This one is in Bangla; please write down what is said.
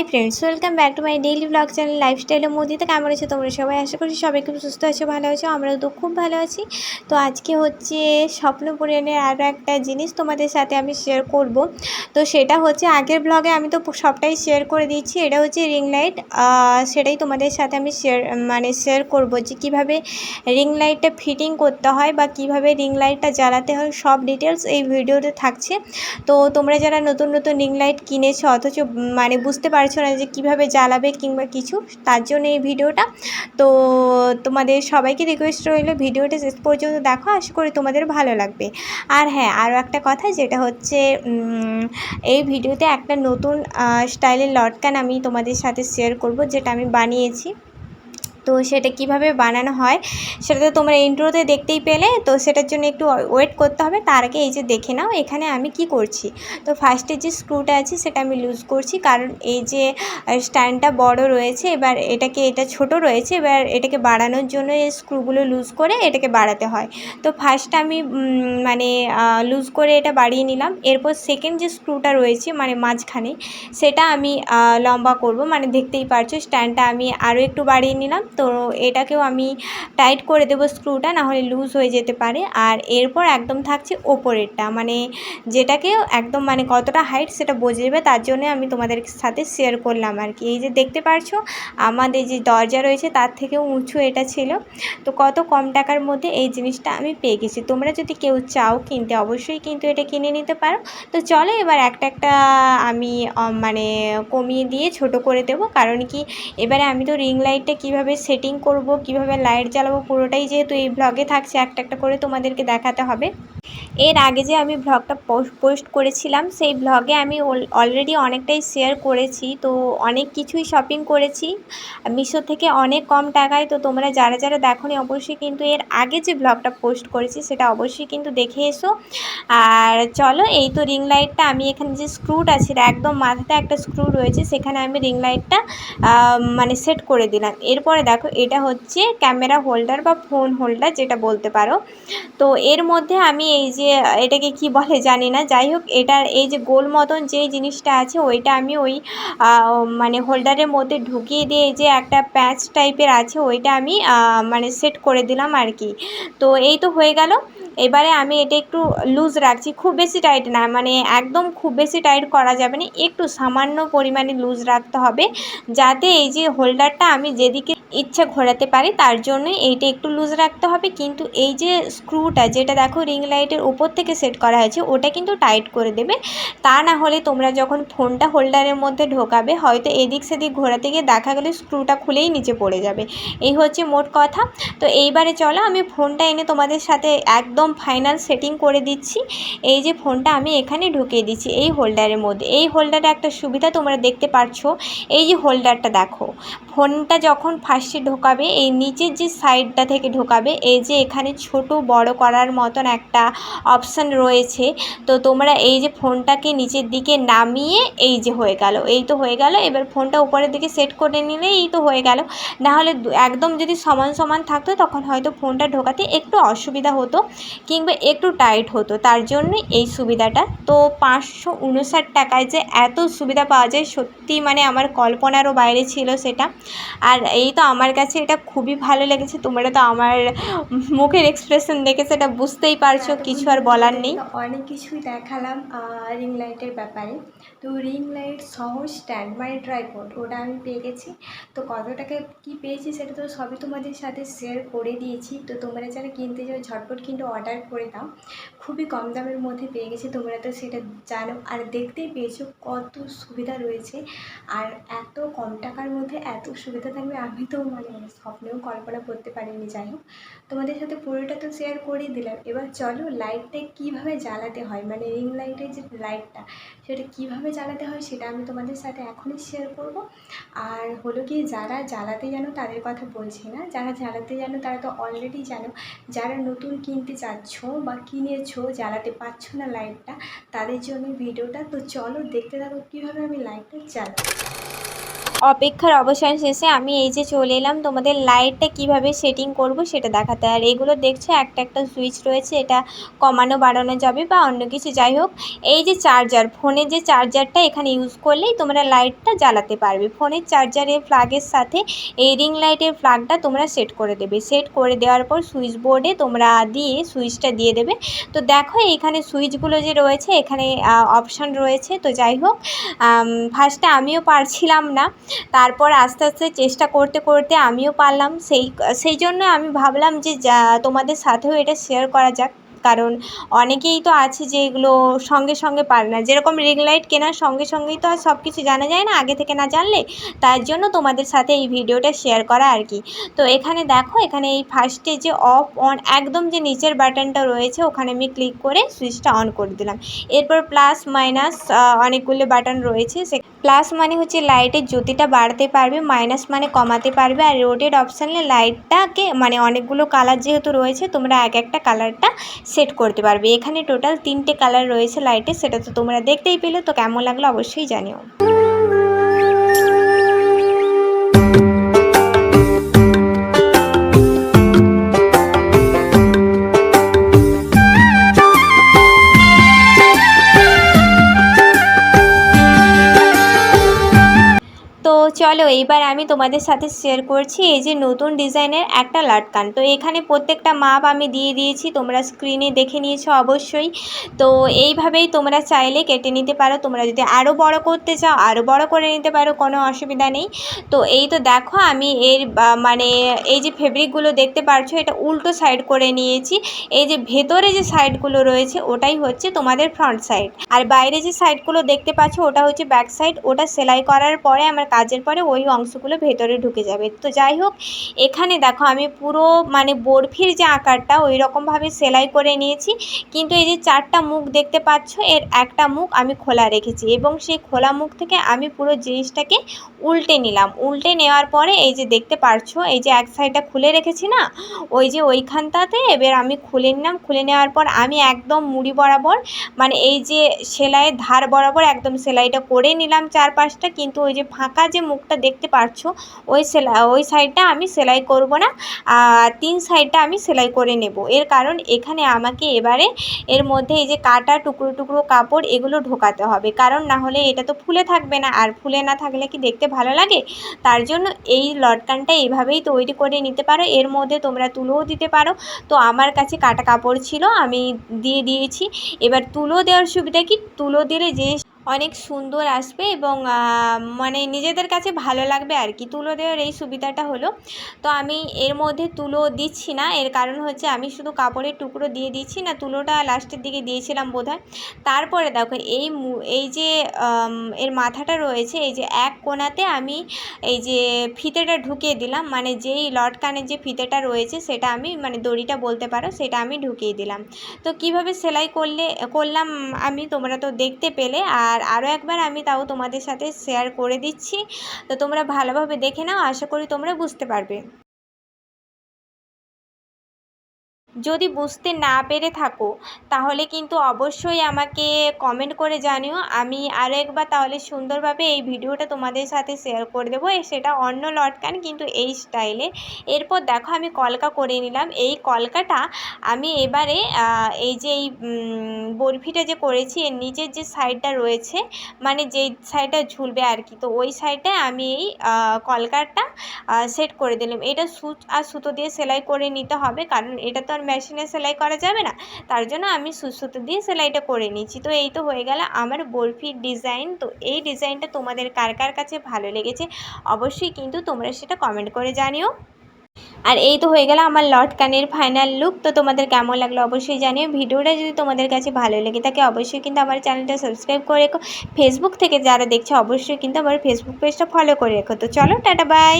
Hi friends welcome back to my daily blog channel লাইফস্টাইলের মধ্যে কেমন আছে তোমরা সবাই? আশা করছি সবাই খুব সুস্থ আছো, ভালো আছো আমরা তো খুব ভালো আছি। তো আজকে হচ্ছে স্বপ্ন পূরণের আরও একটা জিনিস তোমাদের সাথে আমি শেয়ার করব। তো সেটা হচ্ছে আগের ব্লগে আমি তো সবটাই শেয়ার করে দিচ্ছি এটা হচ্ছে রিং লাইট সেটাই তোমাদের সাথে আমি শেয়ার মানে শেয়ার করব যে কীভাবে রিং লাইটটা ফিটিং করতে হয় বা কীভাবে রিং লাইটটা জ্বালাতে হয়, সব ডিটেলস এই ভিডিওতে থাকছে। তো তোমরা যারা নতুন নতুন রিং লাইট কিনেছো, অথচ মানে বুঝতে পারছ না যে কীভাবে জ্বালাবে কিংবা কিছু, তার জন্য এই ভিডিওটা। তো তোমাদের সবাইকে রিকোয়েস্ট রইল ভিডিওটা শেষ পর্যন্ত দেখো, আশা করি তোমাদের ভালো লাগবে। আর হ্যাঁ আরও একটা কথা যেটা হচ্ছে এই ভিডিওতে একটা নতুন স্টাইলের লটকান আমি তোমাদের সাথে শেয়ার করব, যেটা আমি বানিয়েছি। তো সেটা কীভাবে বানানো হয়, সেটা তো তোমরা ইন্ট্রোতে দেখতেই পেলে, তো সেটার জন্য একটু ওয়েট করতে হবে। তার আগে এই যে দেখে নাও, এখানে আমি কি করছি। তো ফার্স্টে যে স্ক্রুটা আছে, সেটা আমি লুজ করছি। কারণ এই যে স্ট্যান্ডটা বড় রয়েছে, এবার এটাকে, এটা ছোট রয়েছে, এবার এটাকে বাড়ানোর জন্য এই স্ক্রুগুলো লুজ করে এটাকে বাড়াতে হয়। তো ফার্স্ট আমি মানে লুজ করে এটা বাড়িয়ে নিলাম। এরপর সেকেন্ড যে স্ক্রুটা রয়েছে মানে মাঝখানে, সেটা আমি লম্বা করব। মানে দেখতেই পারছ স্ট্যান্ডটা আমি আরও একটু বাড়িয়ে নিলাম। তো এটাকেও আমি টাইট করে দেবো স্ক্রুটা, নাহলে লুজ হয়ে যেতে পারে। আর এরপর একদম থাকছে ওপরেরটা মানে যেটাকেও একদম মানে কতটা হাইট সেটা বোঝা যাবে তার জন্য আমি তোমাদের সাথে শেয়ার করলাম আর কি। এই যে দেখতে পারছ, আমাদের যে দরজা রয়েছে তার থেকেও উঁচু এটা ছিল। তো কত কম টাকার মধ্যে এই জিনিসটা আমি পেয়ে গেছি। তোমরা যদি কেউ চাও কিনতে, অবশ্যই কিন্তু এটা কিনে নিতে পারো। তো চলো এবার একটা একটা আমি মানে কমিয়ে দিয়ে ছোট করে দেবো। কারণ কি, এবারে আমি তো রিং লাইটটা কীভাবে সেটিং করব, কীভাবে লাইট জ্বালাবো, পুরোটাই যেহেতু এই ব্লগে থাকছে, একটা একটা করে তোমাদেরকে দেখাতে হবে। এর আগে যে আমি ব্লগটা পোস্ট করেছিলাম, সেই ব্লগে আমি অলরেডি অনেকটাই শেয়ার করেছি। তো অনেক কিছুই শপিং করেছি। মিশো থেকে অনেক কম টাকায়। তো তোমরা যারা যারা দেখোনি, অবশ্যই কিন্তু এর আগে যে ব্লগটা পোস্ট করেছি, সেটা অবশ্যই কিন্তু দেখে এসো। আর চলো, এই তো রিং লাইটটা আমি এখানে যে স্ক্রুটা ছিল একদম মাথাতে একটা স্ক্রু রয়েছে, সেখানে আমি রিং লাইটটা মানে সেট করে দিলাম। এরপরে দেখো, এটা হচ্ছে ক্যামেরা হোল্ডার বা ফোন হোল্ডার যেটা বলতে পারো। তো এর মধ্যে আমি এই এটাকে কি বলে জানি না। যাই হোক এটার এই যে গোল মতন যে জিনিসটা আছে, ওইটা আমি ওই মানে হোল্ডারের মধ্যে ঢুকিয়ে দিয়ে যে একটা প্যাচ টাইপের আছে, ওইটা আমি মানে সেট করে দিলাম আর কি। তো এই তো হয়ে গেল। এবারে আমি এটা একটু লুজ রাখছি, খুব বেশি টাইট না মানে একদম খুব বেশি টাইট করা যাবে না, একটু সামান্য পরিমাণে লুজ রাখতে হবে, যাতে এই যে হোল্ডারটা আমি যেদিকে ইচ্ছা ঘোরাতে পারি, তার জন্যই এইটা একটু লুজ রাখতে হবে, কিন্তু এই যে স্ক্রুটা যেটা দেখো রিং লাইটের উপর থেকে সেট করা হয়েছে, ওটা কিন্তু টাইট করে দেবে, তা না হলে তোমরা যখন ফোনটা হোল্ডারের মধ্যে ঢোকাবে, হয়তো এদিক সেদিক ঘোরাতে গিয়ে দেখা গেলে স্ক্রুটা খুলেই নিচে পড়ে যাবে, এই হচ্ছে মোট কথা, তো এইবারে চলো আমি ফোনটা এনে তোমাদের সাথে একদম ফাইনাল সেটিং করে দিচ্ছি। এই যে ফোনটা আমি এখানে ঢুকিয়ে দিচ্ছি এই হোল্ডারের মধ্যে। এই হোল্ডারে একটা সুবিধা তোমরা দেখতে পাচ্ছ এই যে হোল্ডারটা দেখো ফোনটা যখন ফার্স্টে ঢোকাবে, এই নিচের যে সাইডটা থেকে ঢোকাবে, এই যে এখানে ছোট বড় করার মতন একটা অপশান রয়েছে। তো তোমরা এই যে ফোনটাকে নিচের দিকে নামিয়ে এই যে হয়ে গেল, এই তো হয়ে গেল। এবার ফোনটা উপরের দিকে সেট করে নিলে এই তো হয়ে গেল। নাহলে একদম যদি সমান সমান থাকতো, তখন হয়তো ফোনটা ঢোকাতে একটু অসুবিধা হতো। কিংবা একটু টাইট হতো, তার জন্য এই সুবিধাটা। তো পাঁচশো উনষাট টাকায় যে এত সুবিধা পাওয়া যায়, সত্যি মানে আমার কল্পনারও বাইরে ছিল সেটা। আর এই তো আমার কাছে এটা খুবই ভালো লেগেছে, তোমরা তো আমার মুখের এক্সপ্রেশন দেখে সেটা বুঝতেই পারছ, কিছু আর বলার নেই। অনেক কিছুই দেখালাম রিং লাইটের ব্যাপারে। তো রিং লাইট সহ স্ট্যান্ড মানে ট্রাইপড ওটা আমি পেয়ে গেছি। তো কত টাকা কী পেয়েছি সেটা তো সবই তোমাদের সাথে শেয়ার করে দিয়েছি। তো তোমরা যারা কিনতে যাও, ঝটপট কিন্তু অর্ডার করে দাও। খুবই কম দামের মধ্যে পেয়ে গেছি, তোমরা তো সেটা জানো। আর দেখতেই পেয়েছ কত সুবিধা রয়েছে। আর এত কম টাকার মধ্যে এত সুবিধা থাকবে আমি তো মানে স্বপ্নেও কল্পনা করতে পারিনি, যাই হোক। তোমাদের সাথে পুরোটা তো শেয়ার করেই দিলাম। এবার চলো লাইটটা কীভাবে জ্বালাতে হয়? মানে রিং লাইটের যে লাইটটা সেটা কীভাবে জ্বালাতে হয় সেটা আমি তোমাদের সাথে এখনই শেয়ার করব। আর হলো কি যারা জ্বালাতে জানো তাদের কথা বলছি না। যারা জ্বালাতে জানো তারা তো অলরেডি জানো। যারা নতুন কিনতে চাচ্ছ বা কিনেছো জ্বালাতে পারছ না লাইটটা তাদের জন্য ভিডিওটা তো চলো দেখতে থাকো কীভাবে আমি লাইটটা জ্বালাবো অপেক্ষার অবসান শেষে আমি এই যে চলে এলাম, তোমাদের লাইটটা কীভাবে সেটিং করব সেটা দেখাতে। আর এগুলো দেখছ, একটা একটা সুইচ রয়েছে, এটা কমানো বাড়ানো যাবে বা অন্য কিছু। যাই হোক, এই যে চার্জার ফোনের যে চার্জারটা এখানে ইউজ করলেই তোমরা লাইটটা জ্বালাতে পারবে। ফোনের চার্জারের প্লাগের সাথে এই রিং লাইটের প্লাগটা তোমরা সেট করে দেবে। সেট করে দেওয়ার পর সুইচ বোর্ডে তোমরা দিয়ে সুইচটা দিয়ে দেবে। তো দেখো, এখানে সুইচগুলো যে রয়েছে, এখানে অপশান রয়েছে। তো যাই হোক ফার্স্টে আমিও পারছিলাম না। তারপর আস্তে আস্তে চেষ্টা করতে করতে আমিও পারলাম। সেই সেই জন্য আমি ভাবলাম যে যা, তোমাদের সাথেও এটা শেয়ার করা যাক। কারণ অনেকেই তো আছে যে এগুলো সঙ্গে সঙ্গে পারে না। যেরকম রিং লাইট কেনার সঙ্গে সঙ্গেই তো আর সব কিছু জানা যায় না, আগে থেকে না জানলে তার জন্য তোমাদের সাথে এই ভিডিওটা শেয়ার করা আর কি। তো এখানে দেখো, এখানে এই ফার্স্টে যে অফ অন একদম যে নিচের বাটনটা রয়েছে, ওখানে আমি ক্লিক করে সুইচটা অন করে দিলাম। এরপর প্লাস মাইনাস অনেকগুলো বাটন রয়েছে, সে প্লাস মানে হচ্ছে লাইটের জ্যোতিটা বাড়াতে পারবে, মাইনাস মানে কমাতে পারবে, আর রোটেড অপশানে লাইটটাকে মানে অনেকগুলো কালার যেহেতু রয়েছে, তোমরা এক একটা কালারটা সেট করতে পারবে। এখানে টোটাল তিনটে কালার রয়েছে লাইটে সেটা তো তোমরা দেখতেই পেলে, তো কেমন লাগল অবশ্যই জানিও। তো চলো, এইবার আমি তোমাদের সাথে শেয়ার করছি এই যে নতুন ডিজাইনের একটা লাটকান। তো এখানে প্রত্যেকটা মাপ আমি দিয়ে দিয়েছি, তোমরা স্ক্রিনে দেখে নিয়েছো অবশ্যই। তো এইভাবেই তোমরা চাইলে কেটে নিতে পারো, তোমরা যদি আরও বড় করতে চাও আরও বড় করে নিতে পারো, কোনো অসুবিধা নেই। তো এই তো দেখো, আমি এর মানে এই যে ফেব্রিকগুলো দেখতে পারছ, এটা উল্টো সাইড করে নিয়েছি। এই যে ভেতরে যে সাইডগুলো রয়েছে, ওটাই হচ্ছে তোমাদের ফ্রন্ট সাইড আর বাইরে যে সাইডগুলো দেখতে পাচ্ছ, ওটা হচ্ছে ব্যাক সাইড ওটা সেলাই করার পরে আমার কাজের পরে ওই অংশগুলো ভেতরে ঢুকে যাবে। তো যাই হোক, এখানে দেখো আমি পুরো মানে বরফির যে আকারটা ওই রকমভাবে সেলাই করে নিয়েছি। কিন্তু এই যে চারটা মুখ দেখতে পাচ্ছ, এর একটা মুখ আমি খোলা রেখেছি এবং সেই খোলা মুখ থেকে আমি পুরো জিনিসটাকে উল্টে নিলাম। উল্টে নেওয়ার পরে এই যে দেখতে পারছ, এই যে এক সাইডটা খুলে রেখেছি না, ওই যে ওইখানটাতে এবার আমি খুলে নিলাম। খুলে নেওয়ার পর আমি একদম মুড়ি বরাবর মানে এই যে সেলাইয়ের ধার বরাবর একদম সেলাইটা করে নিলাম চারপাশটা। কিন্তু ওই যে ফাঁকা যে মুখটা দেখতে পারছ, ওই সেলাই ওই সাইডটা আমি সেলাই করব না, আর তিন সাইডটা আমি সেলাই করে নেব। এর কারণ এখানে আমাকে এবারে এর মধ্যে এই যে কাটা টুকরো টুকরো কাপড় এগুলো ঢোকাতে হবে। কারণ না হলে এটা তো ফুলে থাকবে না, আর ফুলে না থাকলে কি দেখতে ভালো লাগে? তার জন্য এই লটকানটা এইভাবেই তৈরি করে নিতে পারো। এর মধ্যে তোমরা তুলোও দিতে পারো। তো আমার কাছে কাটা কাপড় ছিল, আমি দিয়ে দিয়েছি। এবার তুলো দেওয়ার সুবিধা কি? তুলো দিলে জিনিস অনেক সুন্দর আসবে এবং মানে নিজেদের কাছে ভালো লাগবে আর কি। তুলো দেওয়ার এই সুবিধাটা হলো। তো আমি এর মধ্যে তুলো দিচ্ছি না। এর কারণ হচ্ছে আমি শুধু কাপড়ের টুকরো দিয়ে দিচ্ছি না, তুলোটা লাস্টের দিকে দিয়েছিলাম বোধহয়। তারপরে দেখো, এই এই যে এর মাথাটা রয়েছে, এই যে এক কোণাতে আমি এই যে ফিতেটা ঢুকিয়ে দিলাম। মানে যেই লটকানের যে ফিতেটা রয়েছে, সেটা আমি মানে দড়িটা বলতে পারো, সেটা আমি ঢুকিয়ে দিলাম। তো কীভাবে সেলাই করলে, করলাম আমি, তোমরা তো দেখতে পেলে। আর আরও একবার আমি তাও তোমাদের সাথে শেয়ার করে দিচ্ছি। তো তোমরা ভালোভাবে দেখে নাও, আশা করি তোমরা বুঝতে পারবে। যদি বুঝতে না পেরে থাকো, তাহলে কিন্তু অবশ্যই আমাকে কমেন্ট করে জানিও। আমি আরও একবার তাহলে সুন্দরভাবে এই ভিডিওটা তোমাদের সাথে শেয়ার করে দেবো। সেটা অন্য লটকান কিন্তু এই স্টাইলে এরপর দেখো আমি কলকা করে নিলাম। এই কলকাটা আমি এবারে এই যে এই বরফিটা যে করেছি, এর নিচের যে সাইডটা রয়েছে মানে যেই সাইডটা ঝুলবে আর কি, তো ওই সাইডটায় আমি এই কলকাটা সেট করে দিলাম। এটা সুচ, আর সুতো দিয়ে সেলাই করে নিতে হবে, কারণ এটা তো আর মেশিনে সেলাই করা যাবে না, তার জন্য আমি সুচ সুতো দিয়ে সেলাইটা করে নিচ্ছি তো এই তো হয়ে গেল আমার বরফির ডিজাইন তো এই ডিজাইনটা তোমাদের কার কার কাছে ভালো লেগেছে অবশ্যই কিন্তু তোমরা সেটা কমেন্ট করে জানিও। আর এই তো হয়ে গেল আমার লট কানের ফাইনাল লুক তো তোমাদের কেমন লাগল অবশ্যই জানিও। ভিডিওটা যদি তোমাদের কাছে ভালো লেগে থাকে অবশ্যই কিন্তু আমার চ্যানেলটা সাবস্ক্রাইব করে রেখো। ফেসবুক থেকে যারা দেখছে অবশ্যই কিন্তু আমার ফেসবুক পেজটা ফলো করে রেখো। তো চলো, টাটা বাই